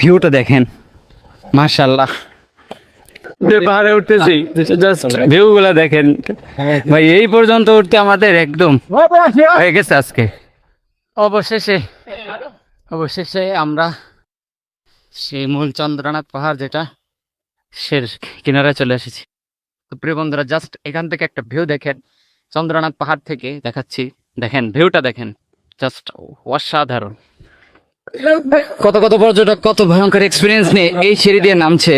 ভিউটা দেখেন। মাশাল্লাহ যে পাহাড়ে উঠতেছি ভিউ গুলা দেখেন। ভাই এই পর্যন্ত উঠতে আমাদের একদম হয়ে গেছে আজকে। অবশেষে অবশেষে আমরা সেই মূল চন্দ্রনাথ পাহাড় যেটা সে কিনারায় চলে এসেছি। তো প্রিয় বন্ধুরা জাস্ট এখান থেকে একটা ভিউ দেখেন। চন্দ্রনাথ পাহাড় থেকে দেখাচ্ছি। দেখেন ভিউটা দেখেন। জাস্ট অসাধারণ। কত কত পর্যটক, কত ভয়ঙ্কর এক্সপিরিয়েন্স নিয়ে এই সিঁড়ি দিয়ে নামছে।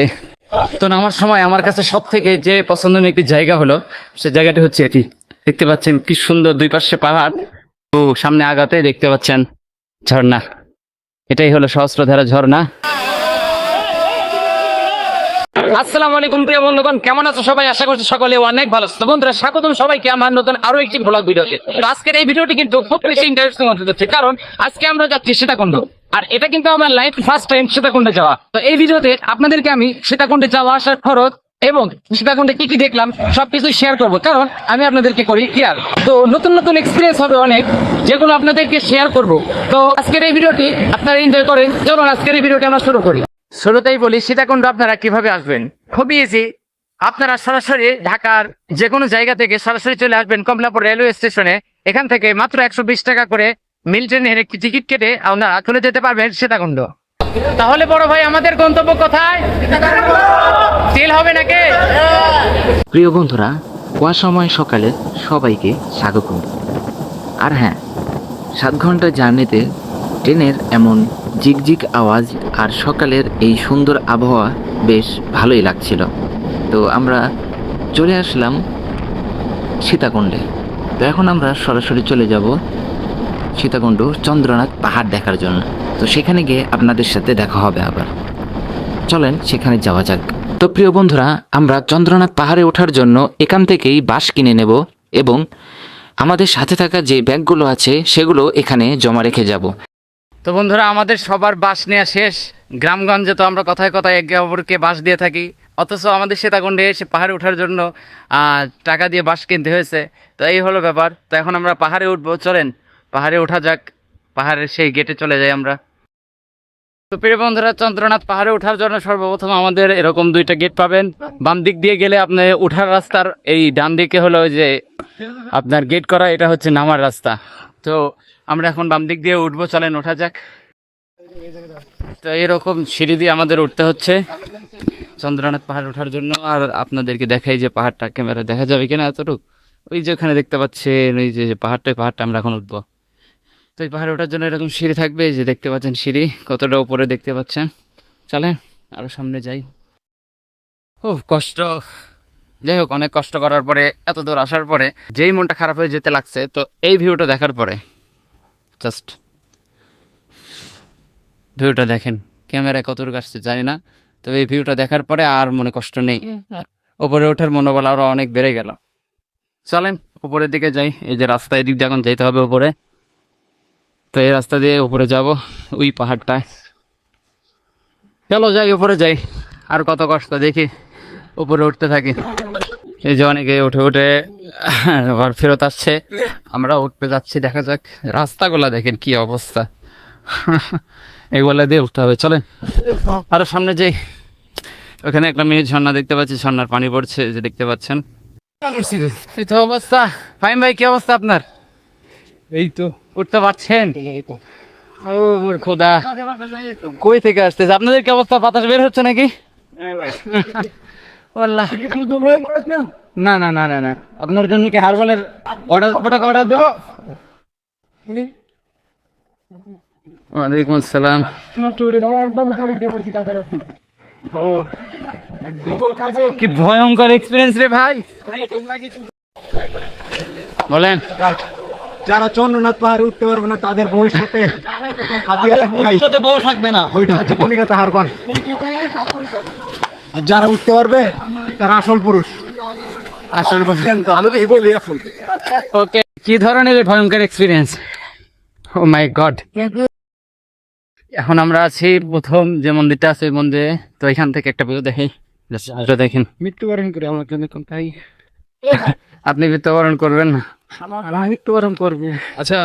তো নামার সময় আমার কাছে সব থেকে যে পছন্দনীয় একটি জায়গা হলো সে জায়গাটি হচ্ছে এটি। দেখতে পাচ্ছেন কি সুন্দর দুই পাশে পাহাড়, ও সামনে আগাতে দেখতে পাচ্ছেন ঝর্ণা। এটাই হলো সহস্রধারা ঝর্ণা। আসসালামু আলাইকুম প্রিয় বন্ধুগণ, কেমন আছো সবাই? আশা করছি সকলে অনেক ভালো আছো। বন্ধুরা, স্বাগতম সবাইকে আমার নতুন আরও একটি ব্লগ ভিডিওতে। তো আজকের এই ভিডিওটি কিন্তু খুব বেশি ইন্টারেস্টিং হতে যাচ্ছে। কারণ আজকে আমরা যাচ্ছি সীতাকুণ্ড। আর এটা কিন্তু আমার লাইফ ফার্স্ট টাইম সীতাকুণ্ডে যাওয়া। তো এই ভিডিওতে আপনাদেরকে আমি সীতাকুণ্ডে যাওয়া আসার খরচ এবং সীতাকুণ্ডে কি কি দেখলাম, সবকিছু শেয়ার করব। কারণ আমি আপনাদেরকে করি ক্লিয়ার তো নতুন নতুন এক্সপিরিয়েন্স হবে অনেক, যেগুলো আপনাদেরকে শেয়ার করব। তো আজকের এই ভিডিওটি আপনারা এনজয় করেন। চলুন আজকের এই ভিডিওটি আমরা শুরু করি। শুরুতেই বলি, সীতাকুণ্ড আপনারা কীভাবে আসবেন? খুবই ইজি আপনারা সরাসরি ঢাকার যে কোনো জায়গা থেকে সরাসরি চলে আসবেন কমলাপুর রেলওয়ে স্টেশনে এখান থেকে মাত্র একশো বিশ টাকা করে মিল ট্রেনের একটি টিকিট কেটে আপনারা চলে যেতে পারবেন সীতাকুণ্ড। তাহলে বড় ভাই আমাদের গন্তব্য কোথায়? তেল হবে নাকি? প্রিয় বন্ধুরা কুয়াশাময় সকালে সবাইকে স্বাগতম আর হ্যাঁ সাত ঘণ্টা জার্নিতে ট্রেনের এমন জিগজিগ আওয়াজ আর সকালের এই সুন্দর আবহাওয়া বেশ ভালোই লাগছিল। তো আমরা চলে আসলাম সীতাকুণ্ডে। তো এখন আমরা সরাসরি চলে যাব সীতাকুণ্ড চন্দ্রনাথ পাহাড় দেখার জন্য। তো সেখানে গিয়ে আপনাদের সাথে দেখা হবে আবার। চলেন, সেখানে যাওয়া যাক। তো প্রিয় বন্ধুরা, আমরা চন্দ্রনাথ পাহাড়ে ওঠার জন্য এখান থেকেই বাস কিনে নেব এবং আমাদের সাথে থাকা যে ব্যাগগুলো আছে, সেগুলো এখানে জমা রেখে যাব। তো বন্ধুরা, আমাদের সবার বাস নেওয়া শেষ। গ্রামগঞ্জে তো আমরা কথায় কথায় একে অপরকে বাস দিয়ে থাকি। অথচ আমাদের সীতাকুণ্ডে এসে পাহাড়ে ওঠার জন্য টাকা দিয়ে বাস কিনতে হয়েছে। তো এই হলো ব্যাপার। তো এখন আমরা পাহাড়ে উঠবো। চলেন পাহাড়ে ওঠা যাক, পাহাড়ের সেই গেটে চলে যাই আমরা। তো প্রিয় বন্ধুরা, চন্দ্রনাথ পাহাড়ে ওঠার জন্য সর্বপ্রথম আমাদের এরকম দুইটা গেট পাবেন। বাম দিক দিয়ে গেলে আপনি ওঠার রাস্তার এই ডান দিকে হলো যে আপনার গেট করা, এটা হচ্ছে নামার রাস্তা। তো আমরা এখন বাম দিক দিয়ে উঠবো, চলেন ওঠা যাক। তো এরকম সিঁড়ি দিয়ে আমাদের উঠতে হচ্ছে চন্দ্রনাথ পাহাড় ওঠার জন্য। আর আপনাদেরকে দেখাই যে পাহাড়টা, ক্যামেরা দেখা যাবে কিনা এতটুকু। ওই যে ওখানে দেখতে পাচ্ছেন, ওই যে পাহাড়টা পাহাড়টা আমরা এখন উঠবো। তো এই পাহাড়ে ওঠার জন্য এরকম সিঁড়ি থাকবে যে দেখতে পাচ্ছেন সিঁড়ি কতটা উপরে দেখতে পাচ্ছেন। চলেন আরও সামনে যাই। ও কষ্ট। যাই হোক অনেক কষ্ট করার পরে এত দূর আসার পরে যেই মনটা খারাপ হয়ে যেতে লাগছে তো এই ভিউটা দেখার পরে জাস্ট ভিউটা দেখেন ক্যামেরায় কতটুকু আসছে জানি না তবে এই ভিউটা দেখার পরে আর মনে কষ্ট নেই। ওপরে ওঠার মনোবল আরও অনেক বেড়ে গেল। চলেন উপরের দিকে যাই এই যে রাস্তা এদিক দিয়ে এখন যেতে হবে উপরে। তো এই রাস্তা দিয়ে উপরে যাব, ওই পাহাড়টায়। চলো যাই, উপরে যাই। আর কত কষ্ট, দেখি। উপরে উঠতে থাকি। এই যে অনেকে উঠে উঠে আবার ফেরত আসছে। আমরা উঠতে যাচ্ছি, দেখা যাক। রাস্তাগুলা দেখেন কি অবস্থা। এগুলা দিয়ে উঠতে হবে, চলেন। আরও সামনে যাই। ওখানে একটা মেয়ে ঝর্ণা দেখতে পাচ্ছি, ঝর্ণার পানি পড়ছে যে দেখতে পাচ্ছেন। এই তো অবস্থা। ফাইম ভাই, কি অবস্থা আপনার? এই তো উঠতে পারছেন? ও খোদা। কই থেকে আসতেছে? আপনাদের কি অবস্থা? বাতাস বের হচ্ছে নাকি? ওয়াল্লাহ। না না না না না। আপনার জন্য কি হারবালের অর্ডার কটা অর্ডার দেবো? ওয়ালাইকুম আসসালাম। কি ভয়ঙ্কর এক্সপিরিয়েন্স রে ভাই। বলেন। যারা চন্দ্রনাথ পাহাড়ে উঠতে পারবে না তাদের ভবিষ্যতে ভবিষ্যতে বউ থাকবে না। ওইটা হচ্ছে ভূমিকা তাহার কন। আর যারা উঠতে পারবে তারা আসল পুরুষ। আসল আমি তো বলি এখন ওকে কি ধরনের ভয়ঙ্কর এক্সপিরিয়েন্স ও মাই গড এখন আমরা আছি প্রথম যে মন্দিরটা আছে মন্দিরে। তো এখান থেকে একটা ভিউ দেখি। দেখেন। মৃত্যুবরণ করে আমার জন্য কোন তাই আপনি মৃত্যুবরণ করবেন না। আমি একটু করব। আচ্ছা।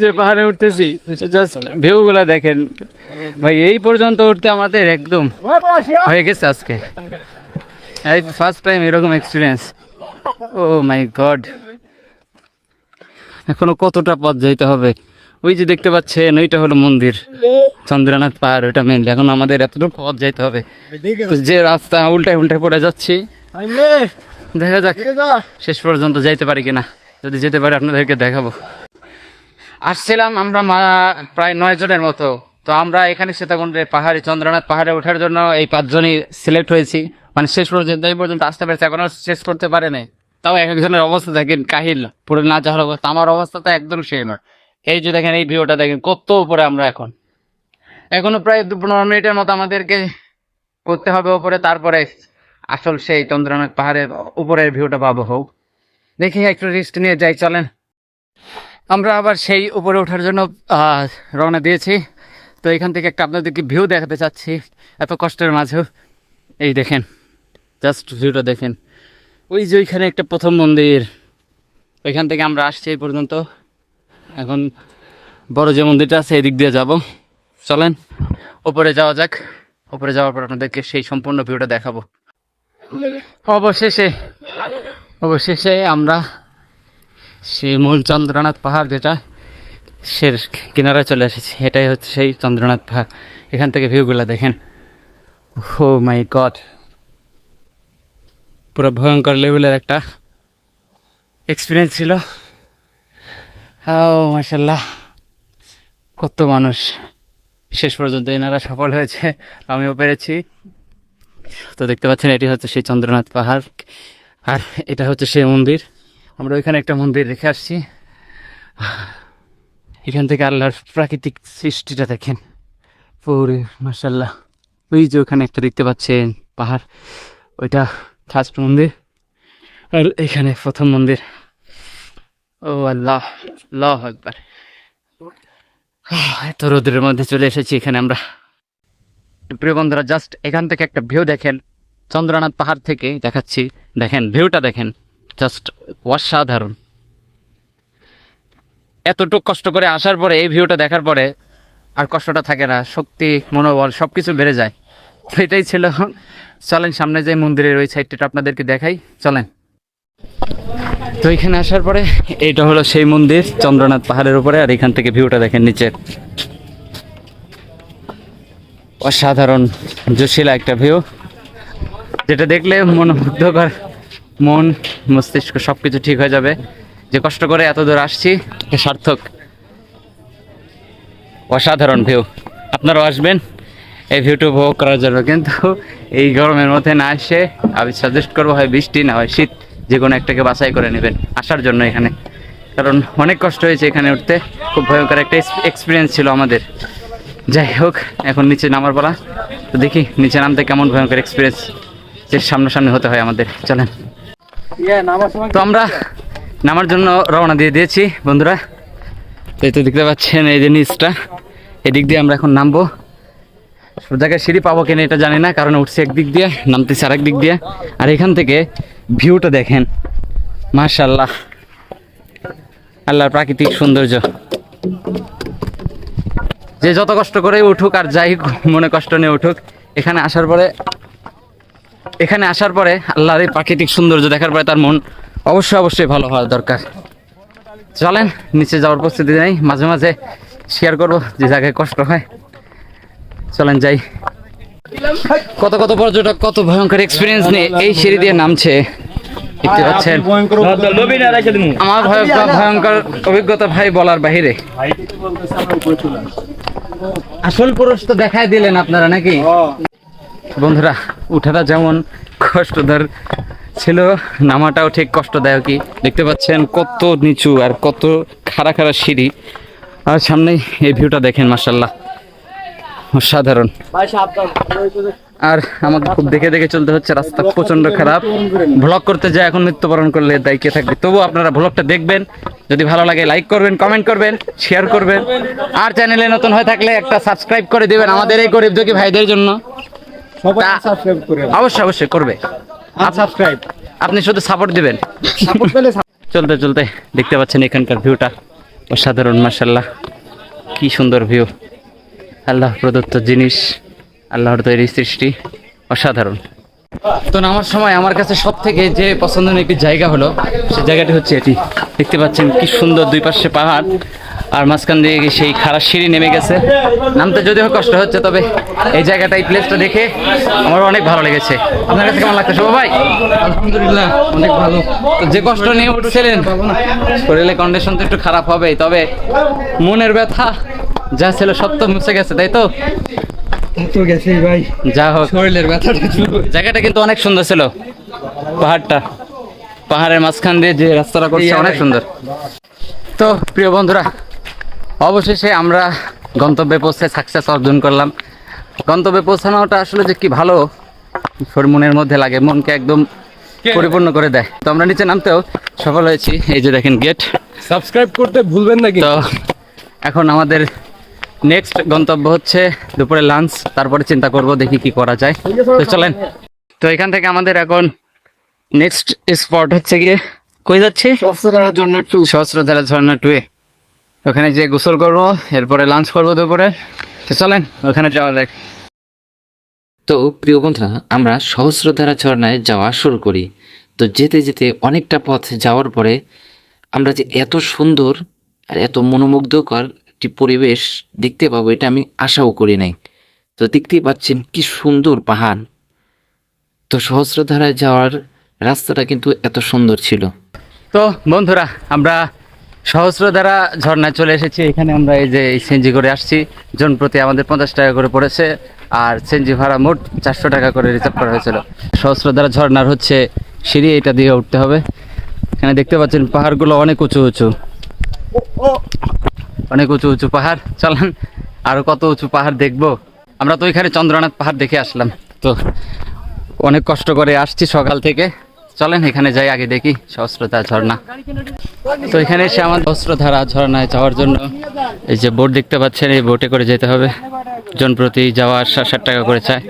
যে পাহাড়ে উঠতেছি জাস্ট ভিউ গুলা দেখেন। ভাই এই পর্যন্ত উঠতে আমাদের একদম হয়ে গেছে আজকে। এই ফার্স্ট টাইম এরকম এক্সপিরিয়েন্স ও মাই গড এখনও কতটা পথ যাইতে হবে? ওই যে দেখতে পাচ্ছেন ওইটা হলো মন্দির। চন্দ্রনাথ পাহাড় ওইটা মেনলি এখন আমাদের এতটুকু পথ যাইতে হবে। যে রাস্তা উল্টায় উল্টায় পড়ে যাচ্ছি। দেখা যাক। শেষ পর্যন্ত যাইতে পারি কিনা। যদি যেতে পারি আপনাদেরকে দেখাবো। আসছিলাম আমরা প্রায় নয় জনের মতো। তো আমরা এখানে সীতাকুণ্ডে পাহাড়ে চন্দ্রনাথ পাহাড়ে ওঠার জন্য এই পাঁচজনই সিলেক্ট হয়েছি। মানে শেষ পর্যন্ত এই পর্যন্ত আসতে পেরেছে। এখনও শেষ করতে পারে নাই। তাও এক একজনের অবস্থা দেখেন কাহিল। পুরো না যাওয়ার অবস্থা। আমার অবস্থা তো একদম সেই নয়। এই যে দেখেন এই ভিউটা দেখেন কত উপরে আমরা এখন। এখনও প্রায় দু পনেরো মিনিটের মতো আমাদেরকে করতে হবে উপরে তারপরে আসল সেই চন্দ্রনাথ পাহাড়ের উপরের ভিউটা পাবো হোক। দেখি একটু রিস্ক নিয়ে যাই, চলেন। আমরা আবার সেই উপরে ওঠার জন্য রওনা দিয়েছি। তো এখান থেকে একটা আপনাদেরকে ভিউ দেখাতে চাচ্ছি, এত কষ্টের মাঝেও। এই দেখেন জাস্ট ভিউটা দেখেন। ওই যে ওইখানে একটা প্রথম মন্দির। ওইখান থেকে আমরা আসছি এই পর্যন্ত। এখন বড় যে মন্দিরটা আছে, এদিক দিয়ে যাব। চলেন ওপরে যাওয়া যাক। উপরে যাওয়ার পর আপনাদেরকে সেই সম্পূর্ণ ভিউটা দেখাবো। অবশেষে অবশেষে আমরা সেই মূল চন্দ্রনাথ পাহাড় যেটা সে কিনারায় চলে এসেছি। এটাই হচ্ছে সেই চন্দ্রনাথ পাহাড়। এখান থেকে ভিউগুলো দেখেন। ও মাই গড পুরো ভয়ঙ্কর লেভেলের একটা এক্সপিরিয়েন্স ছিল। ও মাসাল্লাহ কত মানুষ। শেষ পর্যন্ত এনারা সফল হয়েছে, আমিও পেরেছি। তো দেখতে পাচ্ছেন এটি হচ্ছে সেই চন্দ্রনাথ পাহাড়। আর এটা হচ্ছে সেই মন্দির। আমরা ওইখানে একটা মন্দির রেখে আসছি। এখান থেকে আল্লাহর প্রাকৃতিক সৃষ্টিটা দেখেন। পুরে মাসাল্লাহ ওই যে ওখানে একটা দেখতে পাচ্ছেন পাহাড়। ওইটা ফার্স্ট মন্দির। আর এখানে প্রথম মন্দির। ও আল্লাহ আল্লাহ একবার এত রোদের মধ্যে চলে এসেছি এখানে আমরা। প্রিয় বন্ধুরা জাস্ট এখান থেকে একটা ভিউ দেখেন। চন্দ্রনাথ পাহাড় থেকে দেখাচ্ছি। দেখেন ভিউটা দেখেন। জাস্ট অসাধারণ। এতটুকু কষ্ট করে আসার পরে, এই ভিউটা দেখার পরে আর কষ্টটা থাকে না। শক্তি, মনোবল সব কিছু বেড়ে যায়। এটাই ছিল। চলেন, সামনে যে মন্দিরের ওই সাইডটা আপনাদেরকে দেখাই। চলেন। তো এখানে আসার পরে, এইটা হলো সেই মন্দির, চন্দ্রনাথ পাহাড়ের উপরে। আর এখান থেকে ভিউটা দেখেন নিচে। অসাধারণ জোশিলা একটা ভিউ যেটা দেখলে মনোমুগ্ধকর মন, মস্তিষ্ক সব কিছু ঠিক হয়ে যাবে। যে কষ্ট করে এত দূর আসছি সার্থক। অসাধারণ ভিউ আপনারাও আসবেন, এই ভিউটা উপভোগ করার জন্য। কিন্তু এই গরমের মধ্যে না এসে আমি সাজেস্ট করব, হয় বৃষ্টি না হয় শীত, যে কোনো একটাকে বাছাই করে নেবেন আসার জন্য এখানে। কারণ অনেক কষ্ট হয়েছে এখানে উঠতে। খুব ভয়ঙ্কর একটা এক্সপিরিয়েন্স ছিল আমাদের। যাই হোক এখন নিচে নামার বলা তো দেখি নিচে নামতে কেমন ভয়ঙ্কর এক্সপিরিয়েন্স যে সামনাসামনি হতে হয় আমাদের। চলেন। তো আমরা নামার জন্য রওনা দিয়ে দিয়েছি বন্ধুরা। এই তো দেখতে পাচ্ছেন এই যে নিচটা। এদিক দিয়ে আমরা এখন নামবো। সব জায়গায় সিঁড়ি পাবো কিনা এটা জানি না কারণ উঠছে একদিক দিয়ে নামতেছে আরেক দিক দিয়ে। আর এখান থেকে ভিউটা দেখেন। মাশাল্লাহ আল্লাহর প্রাকৃতিক সৌন্দর্য। যে যত কষ্ট করে উঠুক আর যাই মনে কষ্ট নিয়ে উঠুক এখানে আসার পরে এখানে আসার পরে আল্লাহর এই প্রাকৃতিক সৌন্দর্য দেখার পরে তার মন অবশ্যই অবশ্যই ভালো হওয়া দরকার। চলেন নিচে যাওয়ার প্রস্তুতি নেই মাঝে মাঝে শেয়ার করব যে জায়গায় কষ্ট হয়। চলেন যাই। কত কত পর্যটক কত ভয়ঙ্কর এক্সপিরিয়েন্স নিয়ে এই সিঁড়ি দিয়ে নামছে। দেখতে পাচ্ছেন? আমার ভয় ভয়ঙ্কর অভিজ্ঞতা ভাই বলার বাহিরে। আসল পুরুষ তো দেখাই দিলেন আপনারা নাকি? বন্ধুরা উঠাটা যেমন কষ্টদার ছিল নামাটাও ঠিক কষ্টদায়কই। দেখতে পাচ্ছেন কত নিচু আর কত খাড়া খাড়া সিঁড়ি। আর সামনে এই ভিউটা দেখেন মাসাল্লাহ অসাধারণ। আর আমাকে খুব দেখে দেখে চলতে হচ্ছে রাস্তা প্রচণ্ড খারাপ। ভ্লগ করতে যায় এখন মৃত্যুবরণ করলে দায়ী কে থাকবে? তবুও আপনারা ভ্লগটা দেখবেন যদি ভালো লাগে লাইক করবেন কমেন্ট করবেন শেয়ার করবেন। আর চ্যানেলে নতুন হয়ে থাকলে একটা সাবস্ক্রাইব করে দিবেন আমাদের এই গরিব দুঃখী ভাইদের জন্য। অবশ্যই অবশ্যই করবে। সাবস্ক্রাইব আপনি শুধু সাপোর্ট দিবেন। চলতে চলতে দেখতে পাচ্ছেন এখানকার ভিউটা অসাধারণ মার্শাল্লাহ কি সুন্দর ভিউ আল্লাহ প্রদত্ত জিনিস। আল্লাহর তৈরি সৃষ্টি অসাধারণ। তো নামার সময় আমার কাছে সব থেকে যে পছন্দনীয় একটি জায়গা হলো, সে জায়গাটি হচ্ছে এটি। দেখতে পাচ্ছেন কি সুন্দর দুই পাশে পাহাড়, আর মাঝখান দিয়ে সেই খারাপ সিঁড়ি নেমে গেছে। নামতে যদিও কষ্ট হচ্ছে, তবে এই জায়গাটা, এই প্লেসটা দেখে আমার অনেক ভালো লেগেছে। আপনার কাছে কেমন শুভ ভাই? আলহামদুলিল্লাহ, অনেক ভালো। তো যে কষ্ট নিয়ে উঠছিলেন শরীরের কন্ডিশন তো একটু খারাপ হবে তবে মনের ব্যথা যা ছিল সত্য মুছে গেছে, তাই তো? তো গেছে ভাই। যা হোক। শরীরের ব্যথাটা জায়গাটা কিন্তু অনেক সুন্দর ছিল। পাহাড়টা। পাহাড়ের মাঝখান দিয়ে যে রাস্তাটা করছে অনেক সুন্দর। তো প্রিয় বন্ধুরা অবশেষে আমরা গন্তব্যে পৌঁছে সাকসেস অর্জন করলাম। গন্তব্যে পৌঁছানোটা আসলে যে কি ভালো মনের মধ্যে লাগে মনকে একদম পরিপূর্ণ করে দেয়। তো আমরা নিচে নামতেও সফল হয়েছি। এই যে দেখেন গেট সাবস্ক্রাইব করতে ভুলবেন নাকি তো এখন আমাদের নেক্সট গন্তব্য হচ্ছে দুপুরে লাঞ্চ তারপরে চিন্তা করব দেখি কি করা যায়। তো চলেন। তো এখান থেকে আমাদের এখন নেক্সট স্পট হচ্ছে গিয়ে কই যাচ্ছি? সহস্রধারা ঝর্ণা টুয়ে ওখানে যে গোসল করব এরপরে লাঞ্চ করব দুপুরে। তো চলেন ওখানে যাওয়া যাক। তো প্রিয় বন্ধুরা আমরা সহস্রধারা ঝর্ণায় যাওয়া শুরু করি। তো যেতে যেতে অনেকটা পথ যাওয়ার পরে আমরা যে এত সুন্দর আর এত মনোমুগ্ধকর একটি পরিবেশ দেখতে পাবো, এটা আমি আশাও করি নাই। তো দেখতেই পাচ্ছেন কি সুন্দর পাহাড়। তো সহস্রধারায় যাওয়ার রাস্তাটা কিন্তু এত সুন্দর ছিল। তো বন্ধুরা, আমরা সহস্রধারা ঝর্ণায় চলে এসেছি। এখানে আমরা এই যে সেঞ্জি করে আসছি। জন প্রতি আমাদের পঞ্চাশ টাকা করে পড়েছে আর সেঞ্জি ভাড়া মোট চারশো টাকা করে রিজার্ভ করা হয়েছিল। সহস্রধারা ঝর্ণার হচ্ছে সিঁড়ি, এটা দিয়ে উঠতে হবে। এখানে দেখতে পাচ্ছেন পাহাড়গুলো অনেক উঁচু উঁচু। অনেক উঁচু উঁচু পাহাড়। চলেন, আরও কত উঁচু পাহাড় দেখব। আমরা তো ওইখানে চন্দ্রনাথ পাহাড় দেখে আসলাম। তো অনেক কষ্ট করে আসছি সকাল থেকে। চলেন, এখানে যাই, আগে দেখি সহস্রতা ঝর্ণা। তো এখানে এসে আমার সহস্রধারা ঝর্ণায় যাওয়ার জন্য এই যে বোট দেখতে পাচ্ছেন, এই বোটে করে যেতে হবে। জন প্রতি যাওয়া আসা ষাট টাকা করে চায়।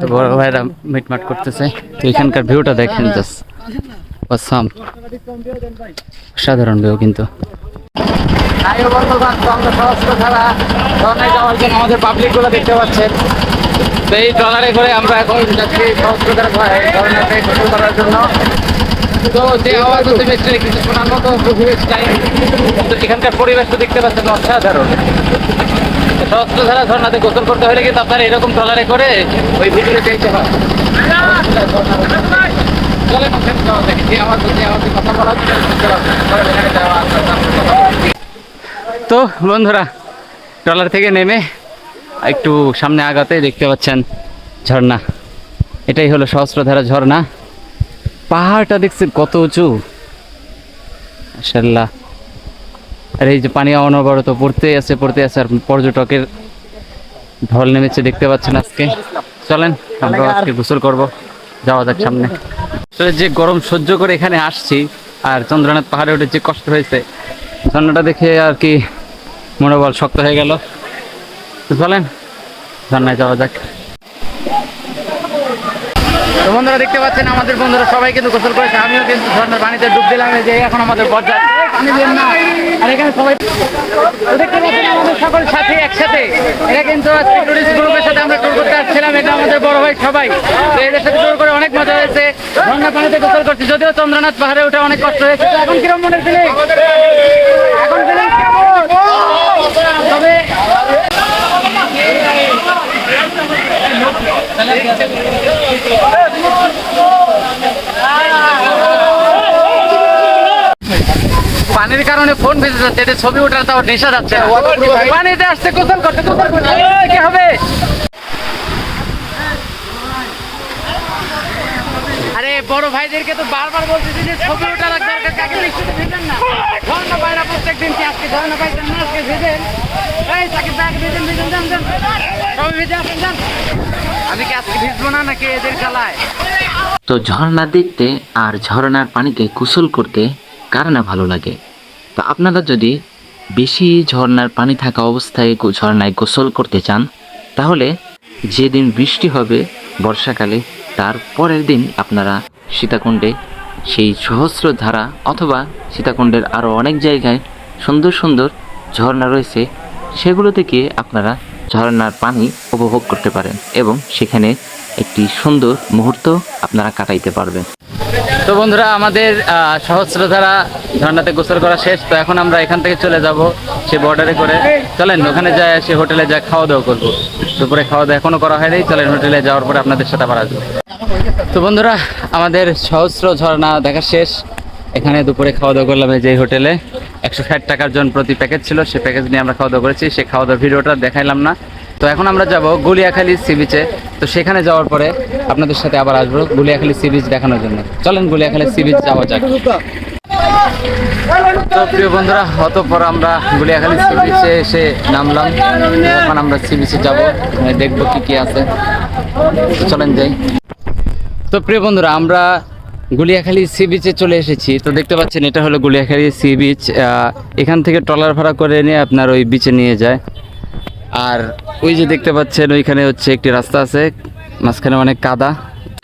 তো বড় ভাইরা মিটমাট করতেছে। তো এখানকার ভিউটা দেখেন জাস্ট। অসাম। সাধারণ ভিউ কিন্তু। আমাদের পাবলিকগুলো দেখতে পাচ্ছেন। তো এই ট্রলারে করে আমরা এখন যাচ্ছি সহস্রধারা ঝর্ণাতে গোসল করার জন্য। তো যে আওয়াজ হচ্ছে বেশ কিছু শোনার মতো খুবই বেশ টাইম তো এখানকার পরিবেশটা দেখতে পাচ্ছেন অসাধারণ। সহস্রধারা ঝর্ণাতে গোসল করতে হলে কিন্তু আপনার এরকম ট্রলারে করে ওই যাক। যে আওয়াজ হচ্ছে আওয়াজে কথা বলা হচ্ছে, বুঝতে পারছেন। চলেন এখানে যাওয়া আসা, তারপরে কথা বলা। তো বন্ধুরা, ট্রলার থেকে নেমে একটু সামনে আগাতে দেখতে পাচ্ছেন ঝর্ণা। এটাই হলো সহস্রধারা ঝর্ণা। পাহাড়টা দেখছেন কত উঁচু। মাশাল্লাহ আর এই যে পানি অনবরত পড়তে আছে পড়তে আছে, আর পর্যটকের ঢল নেমেছে দেখতে পাচ্ছেন আজকে। চলেন, আমরা আজকে গোসল করব। যাওয়া যাক সামনে। আসলে যে গরম সহ্য করে এখানে আসছি, আর চন্দ্রনাথ পাহাড়ে উঠে যে কষ্ট হয়েছে, ঝর্ণাটা দেখে আর কি মনোবল শক্ত হয়ে গেল। চলেন ঝর্ণায় যাওয়া যাক। বন্ধুরা দেখতে পাচ্ছেন, আমাদের বন্ধুরা সবাই কিন্তু গোসল করেছে। আমিও কিন্তু ঝর্ণার পানিতে ডুব দিলাম যে এখন আমাদের দিন না। এখানে সবাই দেখতে পাচ্ছেন সকল সাথী একসাথে। এটা কিন্তু টুরিস্ট গ্রুপের সাথে আমরা ট্যুর করতে আসছিলাম, এটা আমাদের বড় ভাই সবাই। তো এদের সাথে ট্যুর করে অনেক মজা হয়েছে। ঝর্ণার পানিতে গোসল করছি, যদিও চন্দ্রনাথ পাহাড়ে উঠে অনেক কষ্ট হয়েছে। এখন কিরম মনে ফিলিং তবে পানির কারণে ফোন ভেসে যাচ্ছে এটা ছবি ওঠার তাও নেশা যাচ্ছে পানিতে আসছে গোসল করতে গোসল করতে। কি হবে? আরে, বড় ভাইদেরকে তো বারবার বলতেছি যে ছবি ওঠা দরকার, কাকে বৃষ্টিতে ভেজেন না? ঝর্ণা পায়রা প্রত্যেক দিন কি আজকে ঝর্ণা পাইছেন না? আজকে ভেজেন? এই সাকিব ভাই ভেজেন ভেজেন, যান যান। সবাই ভেজে আসেন, যান। আমি কি আজকে ভিজবো না নাকি এদের চালায় তো ঝর্ণা দেখতে আর ঝর্ণার পানিতে কুশল করতে কার না ভালো লাগে? তো আপনারা যদি বেশি ঝর্ণার পানি থাকা অবস্থায় ঝর্ণায় গোসল করতে চান, তাহলে যেদিন বৃষ্টি হবে বর্ষাকালে, তার পরের দিন আপনারা সীতাকুণ্ডে সেই সহস্র ধারা অথবা সীতাকুণ্ডের আরও অনেক জায়গায় সুন্দর সুন্দর ঝর্ণা রয়েছে, সেগুলো থেকে আপনারা ঝর্ণার পানি উপভোগ করতে পারেন এবং সেখানে একটি সুন্দর মুহূর্ত আপনারা কাটাইতে পারবেন। তো বন্ধুরা, আমাদের সহস্রধারা ঝর্ণাতে গোসল করা শেষ, তো এখন আমরা এখান থেকে চলে যাব সে বর্ডারে করে। চলেন, ওখানে যায়, সে হোটেলে যা খাওয়া দাওয়া করব। দুপুরে খাওয়া দাওয়া এখনও করা হয়নি, চলেন হোটেলে যাওয়ার পরে আপনাদের সাথে আবার আসব। তো বন্ধুরা, আমাদের সহস্র ঝর্ণা দেখা শেষ। এখানে দুপুরে খাওয়া দাওয়া করলাম যে হোটেলে একশো ষাট টাকার জন প্রতি প্যাকেজ ছিল সেই প্যাকেজ নিয়ে আমরা খাওয়া দাওয়া করেছি। সেই খাওয়া দাওয়ার ভিডিওটা দেখাইলাম না। তো এখন আমরা যাব গুলিয়াখালী সি বিচে তো সেখানে যাওয়ার পরে আপনাদের সাথে আবার আসব গুলিয়াখালী সি বিচ দেখানোর জন্য। চলেন গুলিয়াখালী সি বিচ যাওয়া যাক। তো প্রিয় বন্ধুরা, অতপর আমরা গুলিয়াখালী সি বিচে এসে নামলাম। এখন আমরা সি বিচে যাব। দেখব কি কি আছে। চলেন যাই। তো প্রিয় বন্ধুরা, আমরা গুলিয়াখালী সি বিচে চলে এসেছি। তো দেখতে পাচ্ছেন, এটা হলো গুলিয়াখালী সি বিচ এখান থেকে ট্রলার ভাড়া করে নিয়ে আপনার ওই বিচে নিয়ে যায়। আর ওই যে দেখতে পাচ্ছেন, ওইখানে হচ্ছে একটি রাস্তা আছে, মাঝখানে অনেক কাদা।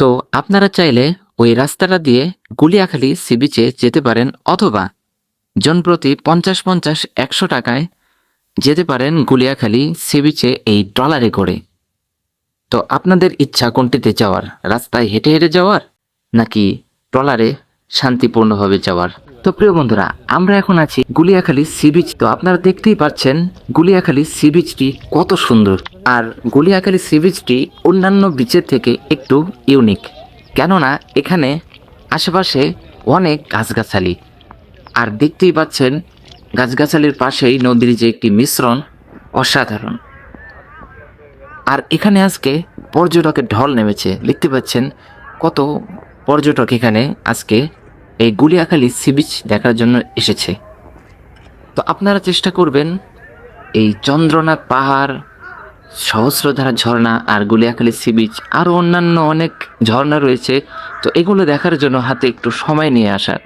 তো আপনারা চাইলে ওই রাস্তাটা দিয়ে গুলিয়াখালী সি বিচে যেতে পারেন অথবা জনপ্রতি পঞ্চাশ পঞ্চাশ একশো টাকায় যেতে পারেন গুলিয়াখালী সি বিচে এই ট্রলারে করে। তো আপনাদের ইচ্ছা কোনটিতে যাওয়ার? রাস্তায় হেঁটে হেঁটে যাওয়ার নাকি ট্রলারে শান্তিপূর্ণভাবে যাওয়ার? তো প্রিয় বন্ধুরা, আমরা এখন আছি গুলিয়াখালী সি বিচ। তো আপনারা দেখতেই পাচ্ছেন গুলিয়াখালী সি বিচটি কত সুন্দর। আর গুলিয়াখালী সি বিচটি অন্যান্য বিচের থেকে একটু ইউনিক। কেননা এখানে আশেপাশে অনেক গাছগাছালি। আর দেখতেই পাচ্ছেন গাছগাছালির পাশেই নদীর যে একটি মিশ্রণ, অসাধারণ। আর এখানে আজকে পর্যটকের ঢল নেমেছে। দেখতে পাচ্ছেন কত পর্যটক এখানে আজকে এই গুলিয়াখালী সি বিচ দেখার জন্য এসেছে। তো আপনারা চেষ্টা করবেন এই চন্দ্রনাথ পাহাড়, সহস্রধারা ঝর্ণা আর গুলিয়াখালী সি বিচ আরও অন্যান্য অনেক ঝর্ণা রয়েছে। তো এগুলো দেখার জন্য হাতে একটু সময় নিয়ে আসার